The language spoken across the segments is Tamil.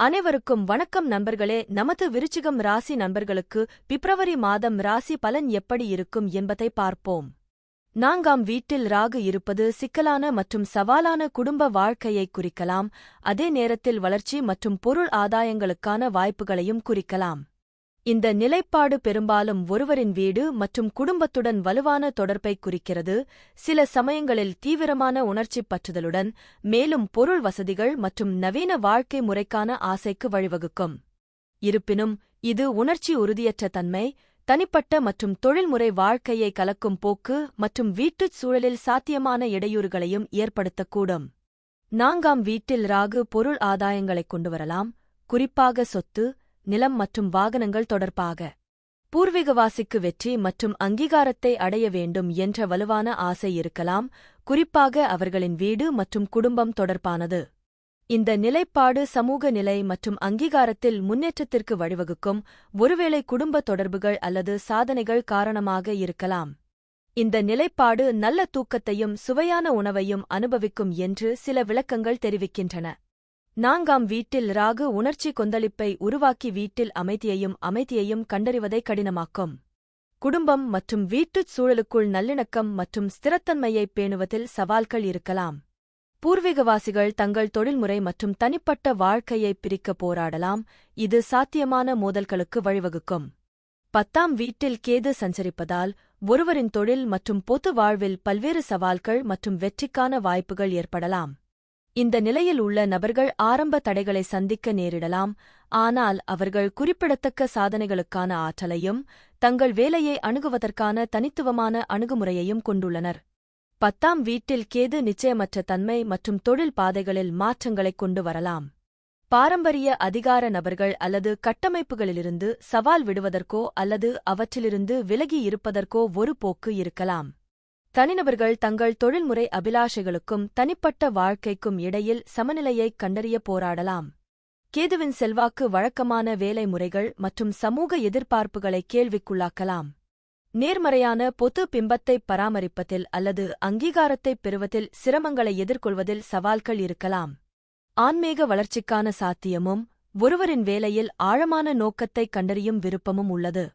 அனைவருக்கும் வணக்கம் நண்பர்களே. நமது விருச்சிகம் ராசி நண்பர்களுக்கு பிப்ரவரி மாதம் ராசி பலன் எப்படி இருக்கும் என்பதை பார்ப்போம். நாங்காம் வீட்டில் ராகு இருப்பது சிக்கலான மற்றும் சவாலான குடும்ப வாழ்க்கையை குறிக்கலாம். அதே நேரத்தில் வளர்ச்சி மற்றும் பொருள் ஆதாயங்களுக்கான வாய்ப்புகளையும் குறிக்கலாம். இந்த நிலைப்பாடு பெரும்பாலும் ஒருவரின் வீடு மற்றும் குடும்பத்துடன் வலுவான தொடர்பை குறிக்கிறது. சில சமயங்களில் தீவிரமான உணர்ச்சிப் பற்றுதலுடன் மேலும் பொருள் வசதிகள் மற்றும் நவீன வாழ்க்கை முறைக்கான ஆசைக்கு வழிவகுக்கும். இருப்பினும் இது உணர்ச்சி உறுதியற்ற தன்மை தனிப்பட்ட மற்றும் தொழில்முறை வாழ்க்கையை கலக்கும் போக்கு மற்றும் வீட்டுச் சூழலில் சாத்தியமான இடையூறுகளையும் ஏற்படுத்தக்கூடும். நான்காம் வீட்டில் ராகு பொருள் ஆதாயங்களைக் கொண்டுவரலாம் குறிப்பாக சொத்து நிலம் மற்றும் வாகனங்கள் தொடர்பாக. பூர்வீகவாசிக்கு வெற்றி மற்றும் அங்கீகாரத்தை அடைய வேண்டும் என்ற வலுவான ஆசை இருக்கலாம் குறிப்பாக அவர்களின் வீடு மற்றும் குடும்பம் தொடர்பானது. இந்த நிலைப்பாடு சமூக நிலை மற்றும் அங்கீகாரத்தில் முன்னேற்றத்திற்கு வழிவகுக்கும் ஒருவேளை குடும்ப தொடர்புகள் அல்லது சாதனைகள் காரணமாக இருக்கலாம். இந்த நிலைப்பாடு நல்ல தூக்கத்தையும் சுவையான உணவையும் அனுபவிக்கும் என்று சில விளக்கங்கள் தெரிவிக்கின்றன. நான்காம் வீட்டில் ராகு உணர்ச்சி கொந்தளிப்பை உருவாக்கி வீட்டில் அமைதியையும் அமைதியையும் கண்டறிவதை கடினமாக்கும். குடும்பம் மற்றும் வீட்டுச் சூழலுக்குள் நல்லிணக்கம் மற்றும் ஸ்திரத்தன்மையைப் பேணுவதில் சவால்கள் இருக்கலாம். பூர்வீகவாசிகள் தங்கள் தொழில்முறை மற்றும் தனிப்பட்ட வாழ்க்கையை பிரிக்க போராடலாம். இது சாத்தியமான மோதல்களுக்கு வழிவகுக்கும். பத்தாம் வீட்டில் கேது சஞ்சரிப்பதால் ஒருவரின் தொழில் மற்றும் பொது வாழ்வில் பல்வேறு சவால்கள் மற்றும் வெற்றிக்கான வாய்ப்புகள் ஏற்படலாம். இந்த நிலையில் உள்ள நபர்கள் ஆரம்ப தடைகளை சந்திக்க நேரிடலாம். ஆனால் அவர்கள் குறிப்பிடத்தக்க சாதனைகளுக்கான ஆற்றலையும் தங்கள் வேலையை அணுகுவதற்கான தனித்துவமான அணுகுமுறையையும் கொண்டுள்ளனர். பத்தாம் வீட்டில் கேது நிச்சயமற்ற தன்மை மற்றும் தொழில் பாதைகளில் மாற்றங்களைக் கொண்டு வரலாம். பாரம்பரிய அதிகார நபர்கள் அல்லது கட்டமைப்புகளிலிருந்து சவால் விடுவதற்கோ அல்லது அவற்றிலிருந்து விலகி இருப்பதற்கோ ஒரு போக்கு இருக்கலாம். தனிநபர்கள் தங்கள் தொழில்முறை அபிலாஷைகளுக்கும் தனிப்பட்ட வாழ்க்கைக்கும் இடையில் சமநிலையைக் கண்டறிய போராடலாம். கேதுவின் செல்வாக்கு வழக்கமான வேலை முறைகள் மற்றும் சமூக எதிர்பார்ப்புகளை கேள்விக்குள்ளாக்கலாம். நேர்மறையான பொது பிம்பத்தை பராமரிப்பதில் அல்லது அங்கீகாரத்தைப் பெறுவதில் சிரமங்களை எதிர்கொள்வதில் சவால்கள் இருக்கலாம். ஆன்மீக வளர்ச்சிக்கான சாத்தியமும் ஒருவரின் வேலையில் ஆழமான நோக்கத்தைக் கண்டறியும் விருப்பமும் உள்ளது.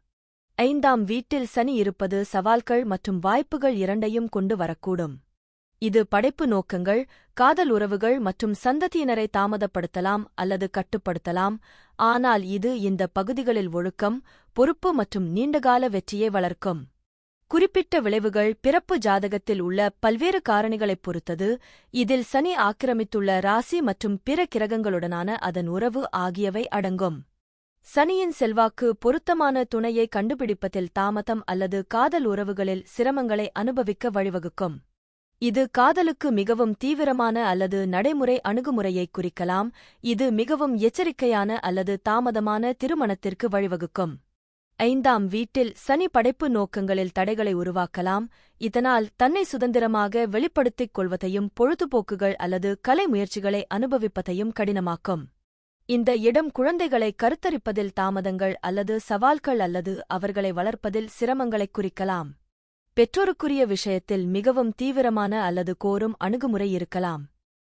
ஐந்தாம் வீட்டில் சனி இருப்பது சவால்கள் மற்றும் வாய்ப்புகள் இரண்டையும் கொண்டு வரக்கூடும். இது படைப்பு நோக்கங்கள் காதல் உறவுகள் மற்றும் சந்ததியினரை தாமதப்படுத்தலாம் அல்லது கட்டுப்படுத்தலாம். ஆனால் இது இந்த பகுதிகளில் ஒழுக்கம் பொறுப்பு மற்றும் நீண்டகால வெற்றியை வளர்க்கும். குறிப்பிட்ட விளைவுகள் பிறப்பு ஜாதகத்தில் உள்ள பல்வேறு காரணிகளைப் பொறுத்தது. இதில் சனி ஆக்கிரமித்துள்ள ராசி மற்றும் பிற கிரகங்களுடனான அதன் உறவு ஆகியவை அடங்கும். சனியின் செல்வாக்கு பொருத்தமான துணையை கண்டுபிடிப்பதில் தாமதம் அல்லது காதல் உறவுகளில் சிரமங்களை அனுபவிக்க வழிவகுக்கும். இது காதலுக்கு மிகவும் தீவிரமான அல்லது நடைமுறை அணுகுமுறையை குறிக்கலாம். இது மிகவும் எச்சரிக்கையான அல்லது தாமதமான திருமணத்திற்கு வழிவகுக்கும். ஐந்தாம் வீட்டில் சனி படைப்பு நோக்கங்களில் தடைகளை உருவாக்கலாம். இதனால் தன்னை சுதந்திரமாக வெளிப்படுத்திக் கொள்வதையும் பொழுதுபோக்குகள் அல்லது கலை முயற்சிகளை அனுபவிப்பதையும் கடினமாக்கும். இந்த இடம் குழந்தைகளை கருத்தரிப்பதில் தாமதங்கள் அல்லது சவால்கள் அல்லது அவர்களை வளர்ப்பதில் சிரமங்களைக் குறிக்கலாம். பெற்றோருக்குரிய விஷயத்தில் மிகவும் தீவிரமான அல்லது கோரும் அணுகுமுறை இருக்கலாம்.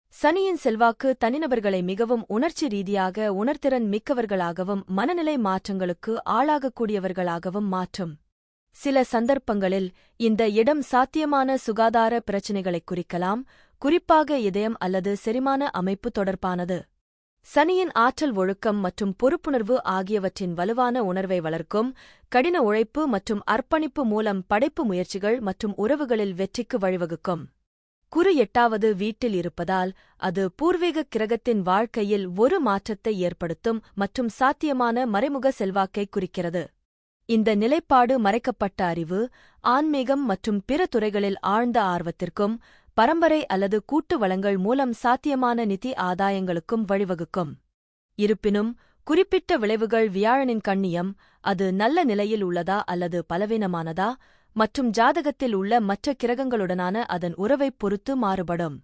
சனியின் செல்வாக்கு தனிநபர்களை மிகவும் உணர்ச்சி ரீதியாக உணர்திறன் மிக்கவர்களாகவும் மனநிலை மாற்றங்களுக்கு ஆளாகக்கூடியவர்களாகவும் மாற்றும். சில சந்தர்ப்பங்களில் இந்த இடம் சாத்தியமான சுகாதார பிரச்சினைகளைக் குறிக்கலாம் குறிப்பாக இதயம் அல்லது செரிமான அமைப்பு தொடர்பானது. சனியின் ஆற்றல் ஒழுக்கம் மற்றும் பொறுப்புணர்வு ஆகியவற்றின் வலுவான உணர்வை வளர்க்கும் கடின உழைப்பு மற்றும் அர்ப்பணிப்பு மூலம் படைப்பு முயற்சிகள் மற்றும் உறவுகளில் வெற்றிக்கு வழிவகுக்கும். குறு எட்டாவது வீட்டில் இருப்பதால் அது பூர்வீக கிரகத்தின் வாழ்க்கையில் ஒரு மாற்றத்தை ஏற்படுத்தும் மற்றும் சாத்தியமான மறைமுக செல்வாக்கை குறிக்கிறது. இந்த நிலைப்பாடு மறைக்கப்பட்ட அறிவு ஆன்மீகம் மற்றும் பிற துறைகளில் ஆழ்ந்த ஆர்வத்திற்கும் பரம்பரை அல்லது கூட்டு வளங்கள் மூலம் சாத்தியமான நிதி ஆதாயங்களுக்கும் வழிவகுக்கும். இருப்பினும் குறிப்பிட்ட விளைவுகள் வியாழனின் கண்ணியம் அது நல்ல நிலையில் உள்ளதா அல்லது பலவீனமானதா மற்றும் ஜாதகத்தில் உள்ள மற்ற கிரகங்களுடனான அதன் உறவைப் பொறுத்து மாறுபடும்.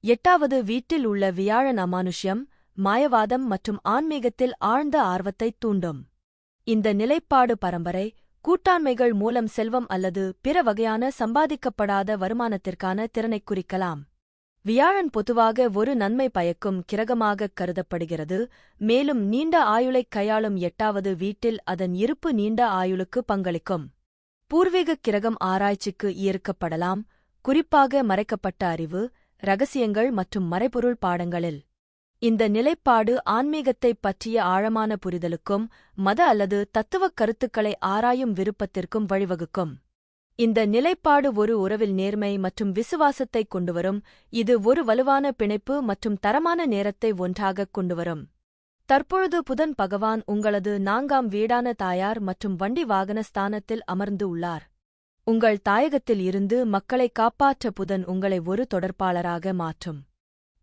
எட்டாவது வீட்டில் உள்ள வியாழன் அமானுஷ்யம் மாயவாதம் மற்றும் ஆன்மீகத்தில் ஆழ்ந்த ஆர்வத்தைத் தூண்டும். இந்த நிலைப்பாடு பரம்பரை கூட்டாண்மைகள் மூலம் செல்வம் அல்லது பிற வகையான சம்பாதிக்கப்படாத வருமானத்திற்கான திறனைக் குறிக்கலாம். வியாழன் பொதுவாக ஒரு நன்மை பயக்கும் கிரகமாகக் கருதப்படுகிறது. மேலும் நீண்ட ஆயுளைக் கையாளும் எட்டாவது வீட்டில் அதன் இருப்பு நீண்ட ஆயுளுக்கு பங்களிக்கும். பூர்வீகக் கிரகம் ஆராய்ச்சிக்கு ஈர்க்கப்படலாம். குறிப்பாக மறைக்கப்பட்ட அறிவு ரகசியங்கள் மற்றும் மறைபொருள் பாடங்களில். இந்த நிலைப்பாடு ஆன்மீகத்தைப் பற்றிய ஆழமான புரிதலுக்கும் மத அல்லது தத்துவக் கருத்துக்களை ஆராயும் விருப்பத்திற்கும் வழிவகுக்கும். இந்த நிலைப்பாடு ஒரு உறவில் நேர்மை மற்றும் விசுவாசத்தைக் கொண்டுவரும் இது ஒரு வலுவான பிணைப்பு மற்றும் தரமான நேரத்தை ஒன்றாகக் கொண்டுவரும். தற்பொழுது புதன் பகவான் உங்களது நான்காம் வீடான தாயார் மற்றும் வண்டி வாகன ஸ்தானத்தில் அமர்ந்து உள்ளார். உங்கள் தாயகத்தில் இருந்து மக்களை காப்பாற்ற புதன் உங்களை ஒரு தொடர்பாளராக மாற்றும்.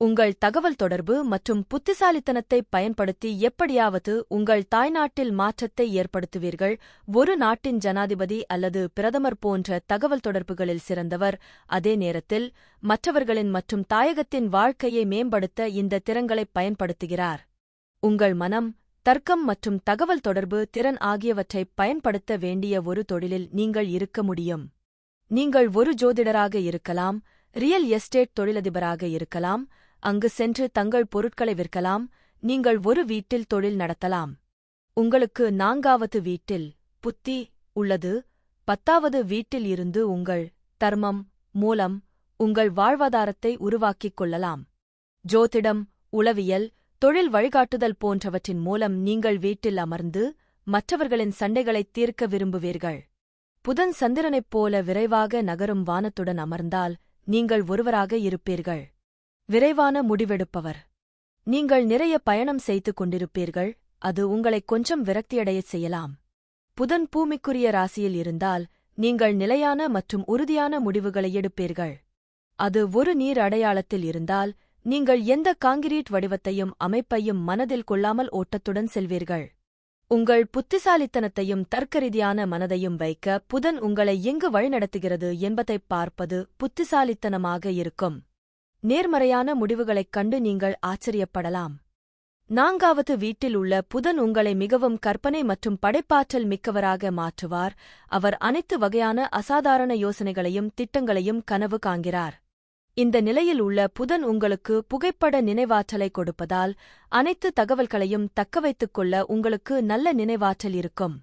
உங்கள் தகவல் தொடர்பு மற்றும் புத்திசாலித்தனத்தை பயன்படுத்தி எப்படியாவது உங்கள் தாய்நாட்டில் மாற்றத்தை ஏற்படுத்துவீர்கள். ஒரு நாட்டின் ஜனாதிபதி அல்லது பிரதமர் போன்ற தகவல் தொடர்புகளில் சிறந்தவர். அதே நேரத்தில் மற்றவர்களின் மற்றும் தாயகத்தின் வாழ்க்கையை மேம்படுத்த இந்த திறங்களை பயன்படுத்துகிறார். உங்கள் மனம் தர்க்கம் மற்றும் தகவல் தொடர்பு திறன் ஆகியவற்றை பயன்படுத்த வேண்டிய ஒரு தொழிலில் நீங்கள் இருக்க முடியும். நீங்கள் ஒரு ஜோதிடராக இருக்கலாம் ரியல் எஸ்டேட் தொழிலதிபராக இருக்கலாம் அங்கு சென்று தங்கள் பொருட்களை விற்கலாம் நீங்கள் ஒரு வீட்டில் தொழில் நடத்தலாம். உங்களுக்கு நான்காவது வீட்டில் புத்தி உள்ளது பத்தாவது வீட்டில் இருந்து உங்கள் தர்மம் மூலம் உங்கள் வாழ்வாதாரத்தை உருவாக்கிக் கொள்ளலாம். ஜோதிடம் உளவியல் தொழில் வழிகாட்டுதல் போன்றவற்றின் மூலம் நீங்கள் வீட்டில் அமர்ந்து மற்றவர்களின் சண்டைகளைத் தீர்க்க விரும்புவீர்கள். புதன் சந்திரனைப் போல விரைவாக நகரும் வானத்துடன் அமர்ந்தால் நீங்கள் ஒருவராக இருப்பீர்கள். விரைவான முடிவெடுப்பவர். நீங்கள் நிறைய பயணம் செய்து கொண்டிருப்பீர்கள் அது உங்களை கொஞ்சம் விரக்தியடையச் செய்யலாம். புதன் பூமிக்குரிய ராசியில் இருந்தால் நீங்கள் நிலையான மற்றும் உறுதியான முடிவுகளை எடுப்பீர்கள். அது ஒரு நீர் அடையாளத்தில் இருந்தால் நீங்கள் எந்த காங்கிரீட் வடிவத்தையும் அமைப்பையும் மனதில் கொள்ளாமல் ஓட்டத்துடன் செல்வீர்கள். உங்கள் புத்திசாலித்தனத்தையும் தர்க்கரீதியான மனதையும் வைக்க புதன் உங்களை எங்கு வழிநடத்துகிறது என்பதைப் பார்ப்பது புத்திசாலித்தனமாக இருக்கும். நேர்மறையான முடிவுகளைக் கண்டு நீங்கள் ஆச்சரியப்படலாம். நான்காவது வீட்டில் உள்ள புதன் உங்களை மிகவும் கற்பனை மற்றும் படைப்பாற்றல் மிக்கவராக மாற்றுவார். அவர் அனைத்து வகையான அசாதாரண யோசனைகளையும் திட்டங்களையும் கனவு காண்கிறார். இந்த நிலையில் உள்ள புதன் உங்களுக்கு புகைப்பட நினைவாற்றலை கொடுப்பதால் அனைத்து தகவல்களையும் தக்கவைத்துக் கொள்ள உங்களுக்கு நல்ல நினைவாற்றல் இருக்கும்.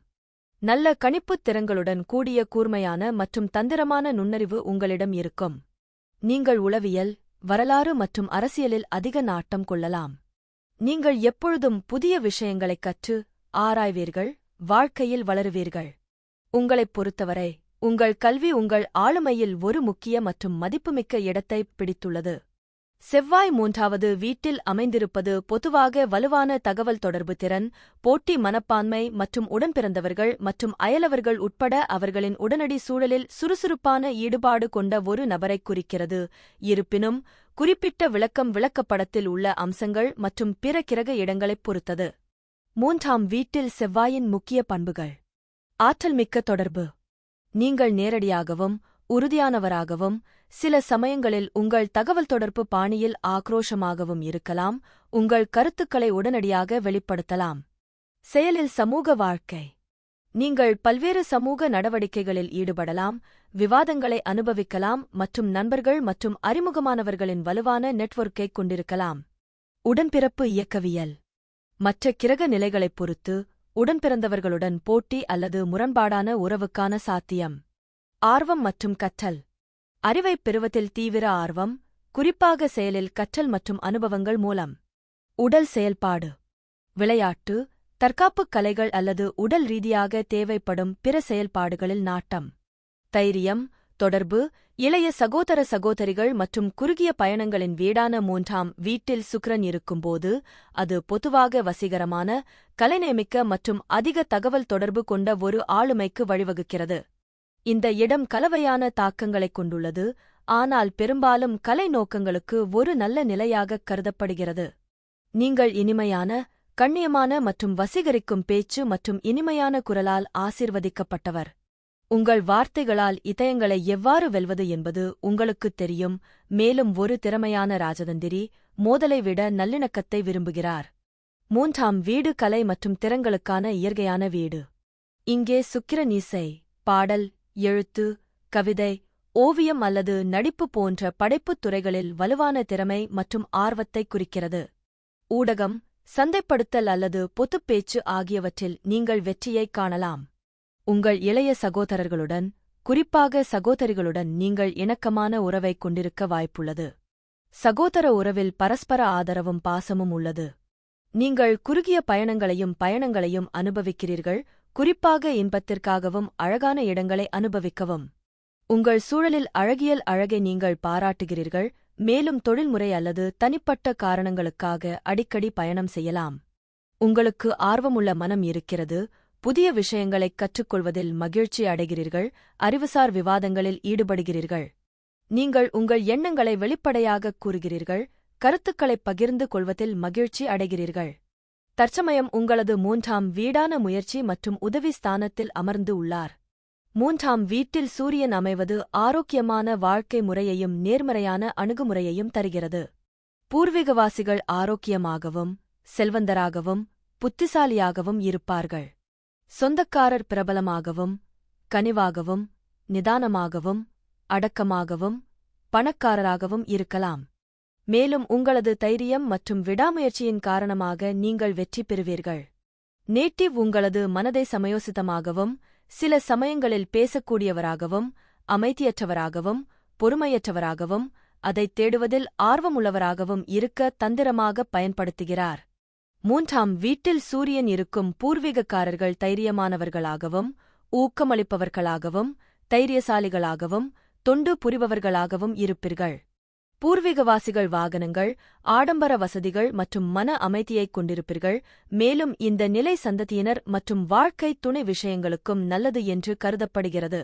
நல்ல கணிப்புத் திறங்களுடன் கூடிய கூர்மையான மற்றும் தந்திரமான நுண்ணறிவு உங்களிடம் இருக்கும். நீங்கள் உளவியல் வரலாறு மற்றும் அரசியலில் அதிக நாட்டம் கொள்ளலாம். நீங்கள் எப்பொழுதும் புதிய விஷயங்களைக் கற்று ஆராய்வீர்கள் வாழ்க்கையில் வளருவீர்கள். உங்களைப் பொறுத்தவரை உங்கள் கல்வி உங்கள் ஆளுமையில் ஒரு முக்கிய மற்றும் மதிப்புமிக்க இடத்தைப் பிடித்துள்ளது. செவ்வாய் மூன்றாவது வீட்டில் அமைந்திருப்பது பொதுவாக வலுவான தகவல் தொடர்பு திறன் போட்டி மனப்பான்மை மற்றும் உடன்பிறந்தவர்கள் மற்றும் அயலவர்கள் உட்பட அவர்களின் உடனடி சூழலில் சுறுசுறுப்பான ஈடுபாடு கொண்ட ஒரு நபரைக் குறிக்கிறது. இருப்பினும் குறிப்பிட்ட விளக்கம் விளக்கப்படத்தில் உள்ள அம்சங்கள் மற்றும் பிற கிரக இடங்களைப் பொறுத்தது. மூன்றாம் வீட்டில் செவ்வாயின் முக்கிய பண்புகள். ஆற்றல்மிக்க தொடர்பு. நீங்கள் நேரடியாகவும் உறுதியானவராகவும் சில சமயங்களில் உங்கள் தகவல் தொடர்பு பாணியில் ஆக்ரோஷமாகவும் இருக்கலாம் உங்கள் கருத்துக்களை உடனடியாக வெளிப்படுத்தலாம். செயலில் சமூக வாழ்க்கை. நீங்கள் பல்வேறு சமூக நடவடிக்கைகளில் ஈடுபடலாம் விவாதங்களை அனுபவிக்கலாம் மற்றும் நண்பர்கள் மற்றும் அறிமுகமானவர்களின் வலுவான நெட்வொர்க்கைக் கொண்டிருக்கலாம். உடன்பிறப்பு இயக்கவியல். மற்ற கிரக நிலைகளைப் பொறுத்து உடன்பிறந்தவர்களுடன் போட்டி அல்லது முரண்பாடான உறவுக்கான சாத்தியம். ஆர்வம் மற்றும் கற்றல். அறிவைப் பெறுவதில் தீவிர ஆர்வம் குறிப்பாக செயலில் கற்றல் மற்றும் அனுபவங்கள் மூலம். உடல் செயல்பாடு. விளையாட்டு தற்காப்புக் கலைகள் அல்லது உடல் ரீதியாக தேவைப்படும் பிற செயல்பாடுகளில் நாட்டம். தைரியம் தொடர்பு இளைய சகோதர சகோதரிகள் மற்றும் குறுகிய பயணங்களின் வீடான மூன்றாம் வீட்டில் சுக்ரன் இருக்கும்போது அது பொதுவாக வசீகரமான கலைநேமிக்க மற்றும் அதிக தகவல் தொடர்பு கொண்ட ஒரு ஆளுமைக்கு வழிவகுக்கிறது. இந்த இடம் கலவையான தாக்கங்களைக் கொண்டுள்ளது ஆனால் பெரும்பாலும் கலை நோக்கங்களுக்கு ஒரு நல்ல நிலையாகக் கருதப்படுகிறது. நீங்கள் இனிமையான கண்ணியமான மற்றும் வசீகரிக்கும் பேச்சு மற்றும் இனிமையான குரலால் ஆசிர்வதிக்கப்பட்டவர். உங்கள் வார்த்தைகளால் இதயங்களை எவ்வாறு வெல்வது என்பது உங்களுக்குத் தெரியும் மேலும் ஒரு திறமையான ராஜதந்திரி மோதலை விட நல்லிணக்கத்தை விரும்புகிறார். மூன்றாம் வீடு கலை மற்றும் திறங்களுக்கான இயற்கையான வீடு. இங்கே சுக்கிரநீசை பாடல் எழுத்து கவிதை ஓவியம் அல்லது நடிப்பு போன்ற படைப்புத் துறைகளில் வலுவான திறமை மற்றும் ஆர்வத்தை குறிக்கிறது. ஊடகம் சந்தைப்படுத்தல் அல்லது பொதுப்பேச்சு ஆகியவற்றில் நீங்கள் வெற்றியைக் காணலாம். உங்கள் இளைய சகோதரர்களுடன் குறிப்பாக சகோதரிகளுடன் நீங்கள் இணக்கமான உறவைக் கொண்டிருக்க வாய்ப்புள்ளது. சகோதர உறவில் பரஸ்பர ஆதரவும் பாசமும் உள்ளது. நீங்கள் குறுகிய பயணங்களையும் பயணங்களையும் அனுபவிக்கிறீர்கள் குறிப்பாக இன்பத்திற்காகவும் அழகான இடங்களை அனுபவிக்கவும். உங்கள் சூழலில் அழகியல் அழகை நீங்கள் பாராட்டுகிறீர்கள் மேலும் தொழில்முறை அல்லது தனிப்பட்ட காரணங்களுக்காக அடிக்கடி பயணம் செய்யலாம். உங்களுக்கு ஆர்வமுள்ள மனம் இருக்கிறது புதிய விஷயங்களைக் கற்றுக்கொள்வதில் மகிழ்ச்சி அடைகிறீர்கள் அறிவுசார் விவாதங்களில் ஈடுபடுகிறீர்கள். நீங்கள் உங்கள் எண்ணங்களை வெளிப்படையாகக் கூறுகிறீர்கள் கருத்துக்களைப் பகிர்ந்து கொள்வதில் மகிழ்ச்சி அடைகிறீர்கள். தற்சமயம் உங்களது மூன்றாம் வீடான முயற்சி மற்றும் உதவி ஸ்தானத்தில் அமர்ந்து உள்ளார். மூன்றாம் வீட்டில் சூரியன் அமைவது ஆரோக்கியமான வாழ்க்கை முறையையும் நேர்மறையான அணுகுமுறையையும் தருகிறது. பூர்வீகவாசிகள் ஆரோக்கியமாகவும் செல்வந்தராகவும் புத்திசாலியாகவும் இருப்பார்கள். சொந்தக்காரர் பிரபலமாகவும் கனிவாகவும் நிதானமாகவும் அடக்கமாகவும் பணக்காரராகவும் இருக்கலாம். மேலும் உங்களது தைரியம் மற்றும் விடாமுயற்சியின் காரணமாக நீங்கள் வெற்றி பெறுவீர்கள். நேட்டிவ் உங்களது மனதை சமயோசிதமாகவும் சில சமயங்களில் பேசக்கூடியவராகவும் அமைதியற்றவராகவும் பொறுமையற்றவராகவும் அதைத் தேடுவதில் ஆர்வமுள்ளவராகவும் இருக்க தந்திரமாக பயன்படுத்துகிறார். மூன்றாம் வீட்டில் சூரியன் இருக்கும் பூர்வீகக்காரர்கள் தைரியமானவர்களாகவும் ஊக்கமளிப்பவர்களாகவும் தைரியசாலிகளாகவும் தொண்டு புரிபவர்களாகவும் இருப்பீர்கள். பூர்வீகவாசிகள் வாகனங்கள் ஆடம்பர வசதிகள் மற்றும் மன அமைதியைக் கொண்டிருப்பீர்கள். மேலும் இந்த நிலை சந்ததியினர் மற்றும் வாழ்க்கை துணை விஷயங்களுக்கும் நல்லது என்று கருதப்படுகிறது.